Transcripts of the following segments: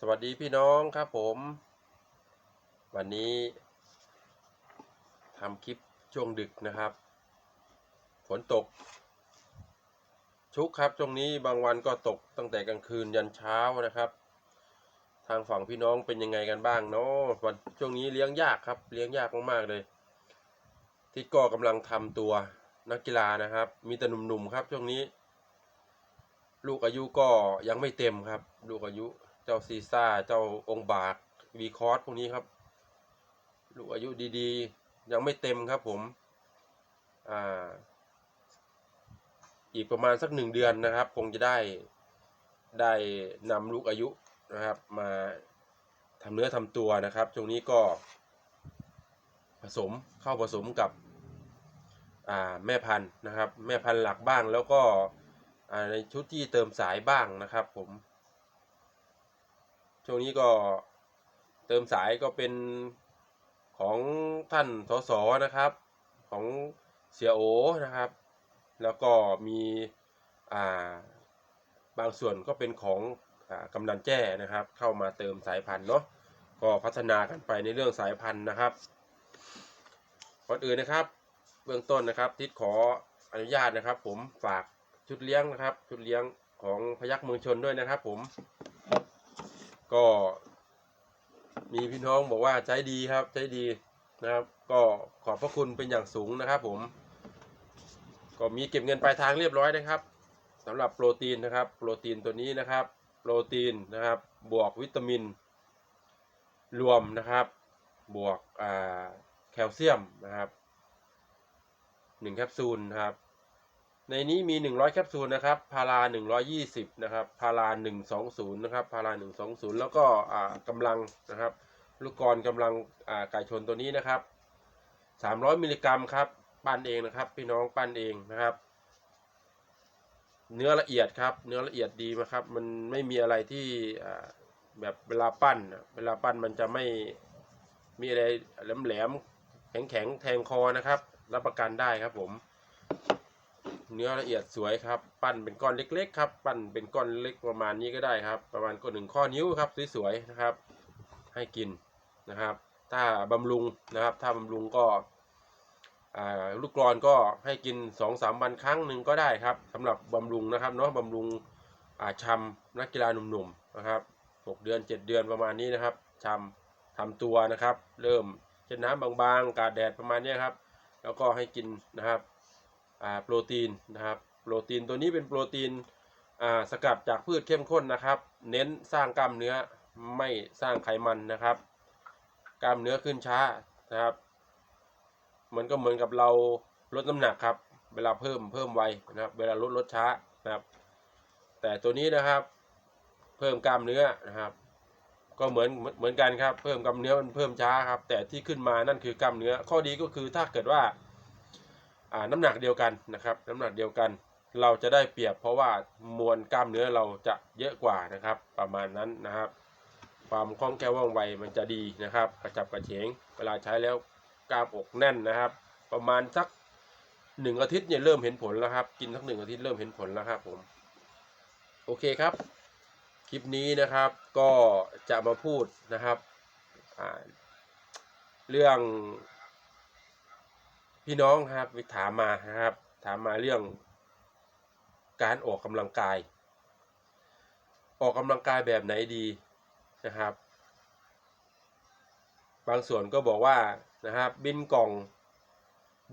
สวัสดีพี่น้องครับผม วันนี้ทำคลิปช่วงดึกนะครับ ฝนตก ชุกครับช่วงนี้บางวันก็ตกตั้งแต่กลางคืนยันเช้านะครับ ทางฝั่งพี่น้องเป็นยังไงกันบ้างเนาะวันช่วงนี้เลี้ยงยากครับ เลี้ยงยากมากๆเลย ที่ก็กำลังทำตัวนักกีฬานะครับ มีแต่หนุ่มๆครับช่วงนี้ ลูกอายุก็ยังไม่เต็มครับ ลูกอายุ เจ้าซีซ่า เจ้าองค์บากวีคอร์สพวกนี้ครับ ลูกอายุดีๆ ยังไม่เต็มครับผมอ่าอีกประมาณสักหนึ่งเดือนนะครับ คงจะได้ได้นำลูกอายุนะครับ มาทำเนื้อทำตัวนะครับช่วงนี้ก็ผสมเข้าผสมกับแม่พันธุ์นะครับ แม่พันธุ์หลักบ้างแล้วก็ในชุดที่เติมสายบ้างนะครับผม ช่วงนี้ก็เติมสายก็เป็นของท่านสสนะครับ ของเสียโอนะครับ แล้วก็มีอ่าบางส่วนก็เป็นของอกำนันแจ้นะครับ เข้ามาเติมสายพันธุ์เนาะก็พัฒนากันไปในเรื่องสายพันธุ์นะครับก่อนอื่นนะครับ เบื้องต้นนะครับ ทิศขออนุญาตนะครับ ผมฝากชุดเลี้ยงนะครับ ชุดเลี้ยงของพยักเมืองชนด้วยนะครับ ผม ก็มีพี่น้องบอกว่าใช้ดีครับใช้ดีนะครับ ก็ขอบพระคุณเป็นอย่างสูงนะครับ ผม ก็มีเก็บเงินปลายทางเรียบร้อยนะครับสำหรับโปรตีนนะครับ โปรตีนตัวนี้นะครับ โปรตีนนะครับ บวกวิตามิน รวมนะครับ บวกแคลเซียมนะครับหนึ่งแคปซูลนะครับ ในนี้มี 100 แคปซูลนะครับพารา 120 นะครับพารา 120 นะครับพารา 120 แล้วก็กำลังนะครับ ลูกกรกำลังไก่ชนตัวนี้นะครับ 300 มิลลิกรัมครับปั้นเองนะครับพี่น้องปั้นเองนะครับ เนื้อละเอียดครับ เนื้อละเอียดดีนะครับ มันไม่มีอะไรที่แบบเวลาปั้นเวลาปั้นมันจะไม่มีอะไรแหลมๆแข็งๆแทงคอนะครับ รับประกันได้ครับผม เนื้อละเอียดสวยครับ ปั้นเป็นก้อนเล็กๆครับ ปั้นเป็นก้อนเล็กประมาณนี้ก็ได้ครับ ประมาณก้อนหนึ่งข้อนิ้วครับสวยๆนะครับ ให้กินนะครับ ถ้าบำรุงนะครับ ถ้าบำรุงก็ลูกกรอนก็ให้กิน2อสามวันครั้งหนึ่งก็ได้ครับสำหรับบำรุงนะครับเนาะบำรุงอ่าชำนักกีฬาหนุ่มๆนะครับหกเดือน 7 เดือนประมาณนี้นะครับชำทำตัวนะครับ เริ่มเช็ดน้ำบางๆ กาดแดดประมาณนี้ครับ แล้วก็ให้กินนะครับ โปรตีนนะครับโปรตีนตัวนี้เป็นโปรตีนสกัดจากพืชเข้มข้นนะครับ เน้นสร้างกล้ามเนื้อไม่สร้างไขมันนะครับ กล้ามเนื้อขึ้นช้านะครับมันก็เหมือนกับเราลดน้ำหนักครับ เวลาเพิ่มเพิ่มไวนะครับ เวลาลดลดช้านะครับ แต่ตัวนี้นะครับ เพิ่มกล้ามเนื้อนะครับ ก็เหมือนเหมือนกันครับ เพิ่มกล้ามเนื้อมันเพิ่มช้าครับ แต่ที่ขึ้นมานั่นคือกล้ามเนื้อ ข้อดีก็คือถ้าเกิดว่า น้ำหนักเดียวกันนะครับ น้ำหนักเดียวกันเราจะได้เปรียบเพราะว่ามวลกล้ามเนื้อเราจะเยอะกว่านะครับ ประมาณนั้นนะครับ ความคล่องแคล่วว่องไวมันจะดีนะครับ กระจับกระเฉงเวลาใช้แล้วกล้ามอกแน่นนะครับ ประมาณสักหนึ่งอาทิตย์เนี่ยเริ่มเห็นผลแล้วครับ กินสักหนึ่งอาทิตย์เริ่มเห็นผลแล้วครับผมโอเคครับ คลิปนี้นะครับก็จะมาพูดนะครับเรื่อง พี่น้องครับถามมาครับ ถามมาเรื่อง การออกกำลังกาย ออกกำลังกายแบบไหนดีนะครับ บางส่วนก็บอกว่านะครับ บินกล่อง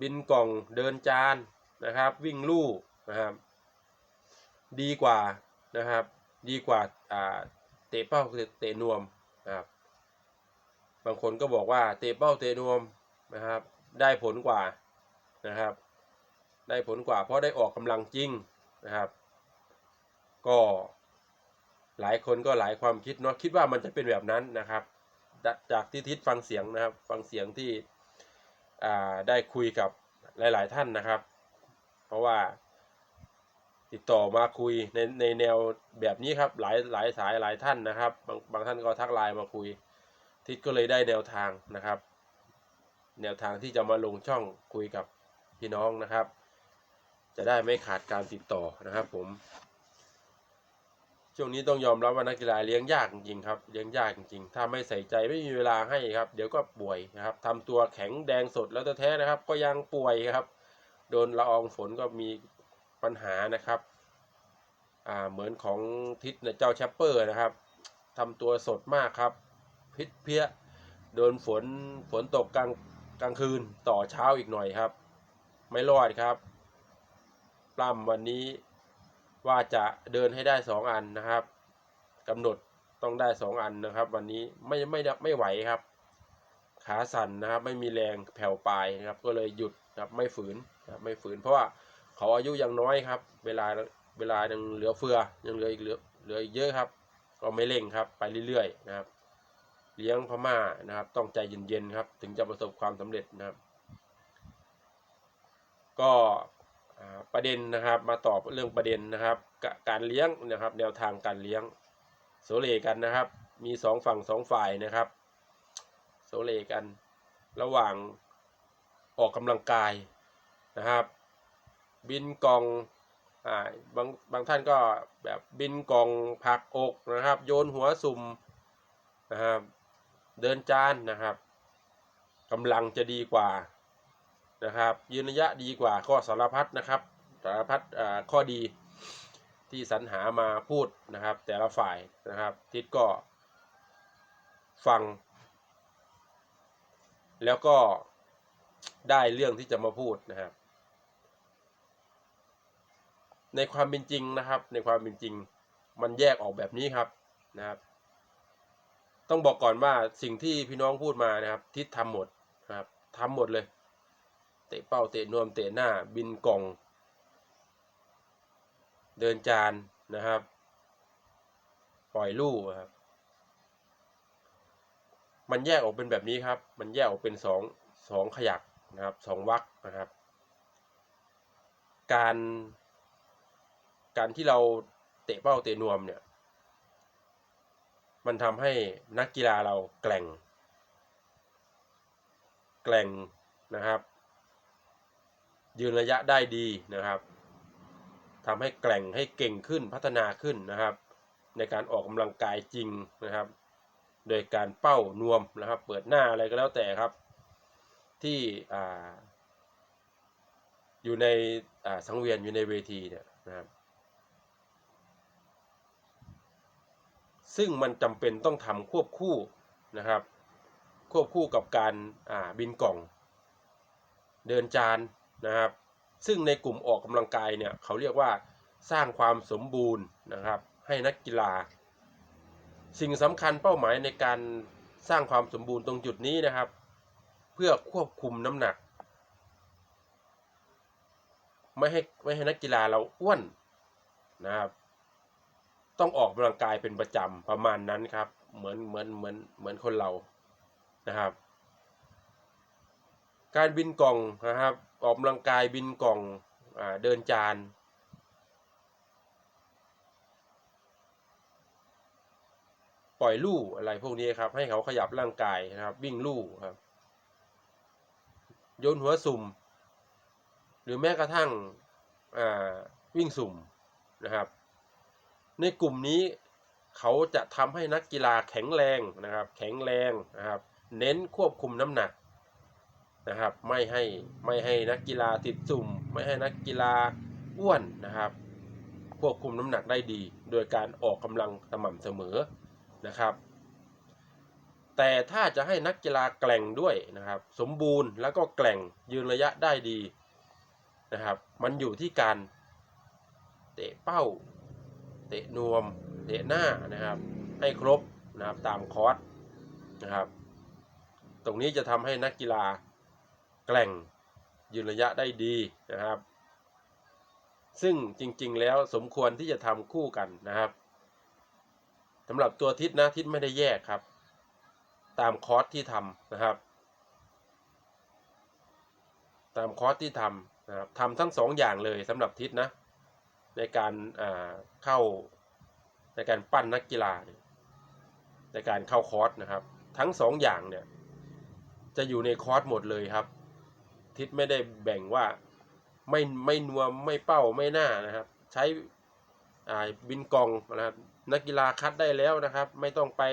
บินกล่องเดินจานนะครับ วิ่งลู่นะครับ ดีกว่านะครับ ดีกว่าอ่าเตะเป้าเตะนวมนะครับ บางคนก็บอกว่าเตะเป้าเตะนวมนะครับได้ผลกว่า นะครับ ได้ผลกว่าเพราะได้ออกกำลังจริงนะครับ ก็หลายคนก็หลายความคิดเนาะคิดว่ามันจะเป็นแบบนั้นนะครับ จากที่ทิศฟังเสียงนะครับ ฟังเสียงที่ได้คุยกับหลาย ๆ ท่านนะครับ เพราะว่าติดต่อมาคุยในในแนวแบบนี้ครับหลายหลายสายหลายท่านนะครับ บางบางท่านก็ทักไลน์มาคุย ทิศก็เลยได้แนวทางนะครับ แนวทางที่จะมาลงช่องคุยกับ พี่น้องนะครับ จะได้ไม่ขาดการติดต่อนะครับ ผม ช่วงนี้ต้องยอมรับว่านักกีฬาเลี้ยงยากจริงครับเลี้ยงยากจริงถ้าไม่ใส่ใจไม่มีเวลาให้ครับ เดี๋ยวก็ป่วยนะครับทำตัวแข็งแดงสดแล้วแท้ๆนะครับ ก็ยังป่วยครับ โดนละอองฝนก็มีปัญหานะครับอ่าเหมือนของทิศเจ้าแชปเปอร์นะครับทำตัวสดมากครับ พิษเพี้ยโดนฝนฝนตกกลางกลางคืนต่อเช้าอีกหน่อยครับ ไม่รอดครับปล้ำวันนี้ว่าจะเดินให้ได้สองอันนะครับกำหนดต้องได้สองอันนะครับ วันนี้ไม่ไม่ไม่ไหวครับ ขาสั่นนะครับ ไม่มีแรงแผ่วปลายนะครับ ก็เลยหยุดครับไม่ฝืนนะไม่ฝืน เพราะว่าเขาอายุยังน้อยครับ เวลาเวลายังเหลือเฟือยังเหลืออีกเหลือเหลืออีกเยอะครับ ก็ไม่เร่งครับ ไปเรื่อยๆนะครับ เลี้ยงพม่านะครับ ต้องใจเย็นๆครับ ถึงจะประสบความสำเร็จนะครับ ก็ประเด็นนะครับมาตอบเรื่องประเด็นนะครับ การเลี้ยงนะครับ แนวทางการเลี้ยงโซเลกันนะครับ มีสองฝั่งสองฝ่ายนะครับโซเลกัน ระหว่างออกกำลังกายนะครับ บินกองอ่าบางบางท่านก็แบบบินกองผักอกนะครับ โยนหัวสุ่มนะครับเดินจานนะครับกำลังจะดีกว่า นะครับยืนระยะดีกว่าข้อสารพัดนะครับสารพัดข้อดีที่สรรหามาพูดนะครับ แต่ละฝ่ายนะครับทิศก็ฟัง แล้วก็ได้เรื่องที่จะมาพูดนะครับ ในความเป็นจริงนะครับ ในความเป็นจริงมันแยกออกแบบนี้ครับนะครับ ต้องบอกก่อนว่าสิ่งที่พี่น้องพูดมานะครับ ทิศทำหมดนะครับทำหมดเลย ตะเป้าเตะนวมเตะหน้าบินกล่อง เดินจานนะครับ ปล่อยลู่ครับ มันแยกออกเป็นแบบนี้ครับ มันแยกออกเป็นสองสองขยักนะครับสองวักนะครับ การการที่เราเตะเป้าเตะนวมเนี่ย มันทำให้นักกีฬาเราแกร่ง แกร่งนะครับ ยืนระยะได้ดีนะครับทำให้แกร่งให้เก่งขึ้นพัฒนาขึ้นนะครับ ในการออกกำลังกายจริงนะครับ โดยการเป้านวมนะครับ เปิดหน้าอะไรก็แล้วแต่ครับ ที่อ่าอยู่ในอ่าสังเวียนอยู่ในเวทีเนี่ยนะครับ ซึ่งมันจำเป็นต้องทำควบคู่นะครับ ควบคู่กับการอ่าบินกล่อง เดินจาน นะครับ ซึ่งในกลุ่มออกกำลังกายเนี่ยเขาเรียกว่าสร้างความสมบูรณ์นะครับ ให้นักกีฬา สิ่งสำคัญเป้าหมายในการสร้างความสมบูรณ์ตรงจุดนี้นะครับ เพื่อควบคุมน้ำหนัก ไม่ให้ไม่ให้นักกีฬาเราอ้วนนะครับ ต้องออกกำลังกายเป็นประจำประมาณนั้นครับ เหมือนเหมือนเหมือนเหมือนคนเรานะครับ การบินกล่องนะครับ ออกกำลังกายบินกล่องอเดินจานปล่อยลู่อะไรพวกนี้ครับ ให้เขาขยับร่างกายนะครับ วิ่งลู่ครับโยนหัวสุ่ม หรือแม้กระทั่งวิ่งสุ่มนะครับ ในกลุ่มนี้เขาจะทำให้นักกีฬาแข็งแรงนะครับ แข็งแรงนะครับ เน้นควบคุมน้ำหนัก นะครับ ไม่ให้ไม่ให้นักกีฬาติดสุ่ม ไม่ให้นักกีฬาอ้วนนะครับ ควบคุมน้ำหนักได้ดี โดยการออกกำลังสม่ำเสมอนะครับ แต่ถ้าจะให้นักกีฬาแกร่งด้วยนะครับ สมบูรณ์แล้วก็แกร่งยืนระยะได้ดีนะครับ มันอยู่ที่การเตะเป้า เตะนวม เตะหน้านะครับ ให้ครบนะครับตามคอร์สนะครับ ตรงนี้จะทำให้นักกีฬา แกร่งยืนระยะได้ดีนะครับ ซึ่งจริงๆแล้วสมควรที่จะทำคู่กันนะครับสำหรับตัวทิศนะทิศไม่ได้แยกครับ ตามคอร์สที่ทำนะครับ ตามคอร์สที่ทำนะครับทำทั้งสองอย่างเลยสำหรับทิศนะ ในการาเข้าในการปั้นนักกีฬา ในการเข้าคอร์สนะครับ ทั้งสองอย่างเนี่ยจะอยู่ในคอร์สหมดเลยครับ ทิศไม่ได้แบ่งว่าไม่ไม่นวมไม่เป้าไม่หน้านะครับ ใช้อ่าบินกองนะครับนักกีฬาคัดได้แล้วนะครับ ไม่ต้องไป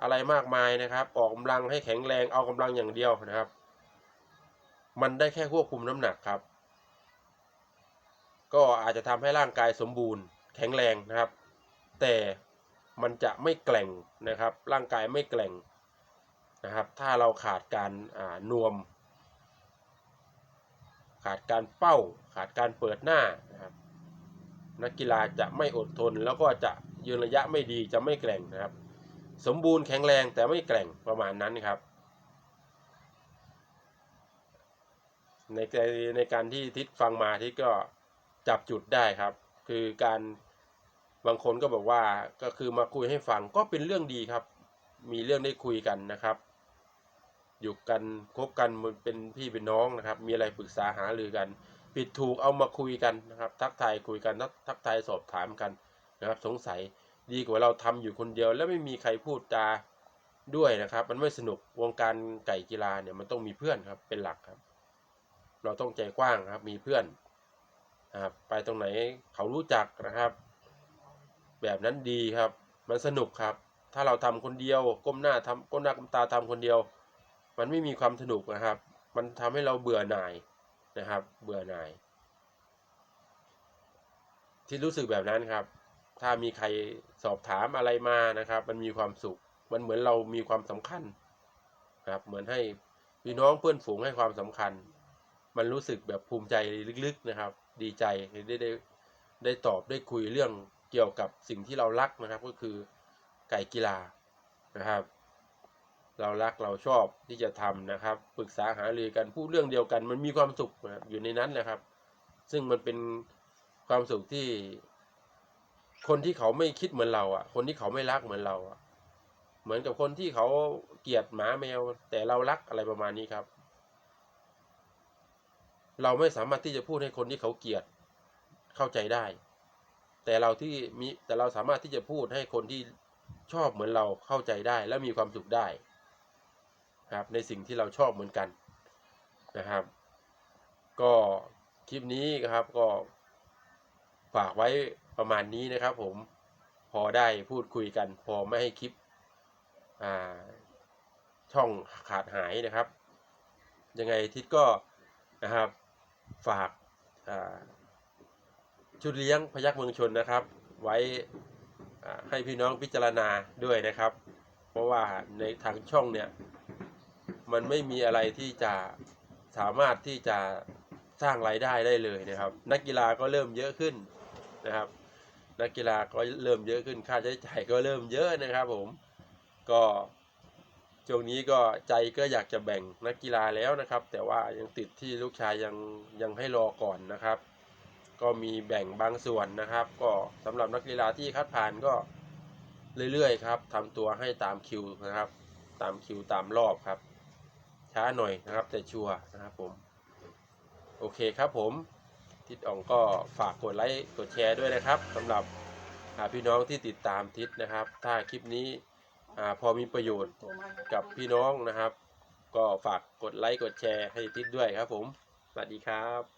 อะไรมากมายนะครับ ออกกำลังให้แข็งแรงเอากำลังอย่างเดียวนะครับ มันได้แค่ควบคุมน้ำหนักครับ ก็อาจจะทำให้ร่างกายสมบูรณ์ แข็งแรงนะครับ แต่มันจะไม่แกร่งนะครับ ร่างกายไม่แกร่งนะครับ ถ้าเราขาดการอ่านวม ขาดการเป้า ขาดการเปิดหน้านะครับนักกีฬาจะไม่อดทนแล้วก็จะยืนระยะไม่ดีจะไม่แกร่งนะครับ สมบูรณ์แข็งแรงแต่ไม่แกร่งประมาณนั้นครับ ในในการที่ทิศฟังมาทิศก็จับจุดได้ครับ คือการบางคนก็บอกว่าก็คือมาคุยให้ฟังก็เป็นเรื่องดีครับ มีเรื่องได้คุยกันนะครับ อยู่กันคบกันมันเป็นพี่เป็นน้องนะครับ มีอะไรปรึกษาหารือกันผิดถูกเอามาคุยกันนะครับ ทักทายคุยกันทักทักทายสอบถามกันนะครับ สงสัยดีกว่าเราทำอยู่คนเดียว แล้วไม่มีใครพูดจาด้วยนะครับ มันไม่สนุกวงการไก่กีฬาเนี่ยมันต้องมีเพื่อนครับเป็นหลักครับ เราต้องใจกว้างครับ มีเพื่อนนะครับไปตรงไหนเขารู้จักนะครับ แบบนั้นดีครับ มันสนุกครับ ถ้าเราทำคนเดียว ก้มหน้าทำก้มหน้าก้มตาทำคนเดียว มันไม่มีความสนุกนะครับ มันทำให้เราเบื่อหน่ายนะครับ เบื่อหน่าย ที่รู้สึกแบบนั้นครับ ถ้ามีใครสอบถามอะไรมานะครับ มันมีความสุข มันเหมือนเรามีความสำคัญนะครับ เหมือนให้พี่น้องเพื่อนฝูงให้ความสำคัญ มันรู้สึกแบบภูมิใจลึกๆนะครับ ดีใจได้ได้ได้ตอบได้คุยเรื่องเกี่ยวกับสิ่งที่เรารักนะครับ ก็คือไก่กีฬานะครับ เรารักเราชอบที่จะทำนะครับปรึกษาหารือกันพูดเรื่องเดียวกัน มันมีความสุขอยู่ในนั้นนะครับ ซึ่งมันเป็นความสุขที่ คนที่เขาไม่คิดเหมือนเราอะ คนที่เขาไม่รักเหมือนเราอะ เหมือนกับคนที่เขาเกลียดหมาแมว แต่เรารักอะไรประมาณนี้ครับ เราไม่สามารถที่จะพูดให้คนที่เขาเกลียดเข้าใจได้ แต่เราที่มีแต่เราสามารถที่จะพูดให้คนที่ชอบเหมือนเราเข้าใจได้ และมีความสุขได้ ครับในสิ่งที่เราชอบเหมือนกันนะครับ ก็คลิปนี้ครับก็ฝากไว้ประมาณนี้นะครับผมพอได้พูดคุยกันพอไม่ให้คลิปช่องขาดหายนะครับ ยังไงทิศก็นะครับฝากาชุดเลี้ยงพยักเมืองชนนะครับ ไว้ให้พี่น้องพิจารณาด้วยนะครับ เพราะว่าในทางช่องเนี่ย มันไม่มีอะไรที่จะสามารถที่จะสร้างรายได้ได้เลยนะครับ นักกีฬาก็เริ่มเยอะขึ้นนะครับ นักกีฬาก็เริ่มเยอะขึ้นค่าใช้จ่ายก็เริ่มเยอะนะครับผมก็ช่วงนี้ก็ใจก็อยากจะแบ่งนักกีฬาแล้วนะครับ แต่ว่ายังติดที่ลูกชายยังยังให้รอก่อนนะครับ ก็มีแบ่งบางส่วนนะครับ ก็สำหรับนักกีฬาที่คัดผ่านก็เรื่อยๆครับทำตัวให้ตามคิวนะครับ ตามคิวตามรอบครับ ช้าหน่อยนะครับแต่ชัวร์นะครับผมโอเคครับผมทิศอ่องก็ฝากกดไลค์กดแชร์ด้วยนะครับสำหรับพี่น้องที่ติดตามทิศนะครับ ถ้าคลิปนี้พอมีประโยชน์กับพี่น้องนะครับ ก็ฝากกดไลค์กดแชร์ให้ทิศด้วยครับผมสวัสดีครับ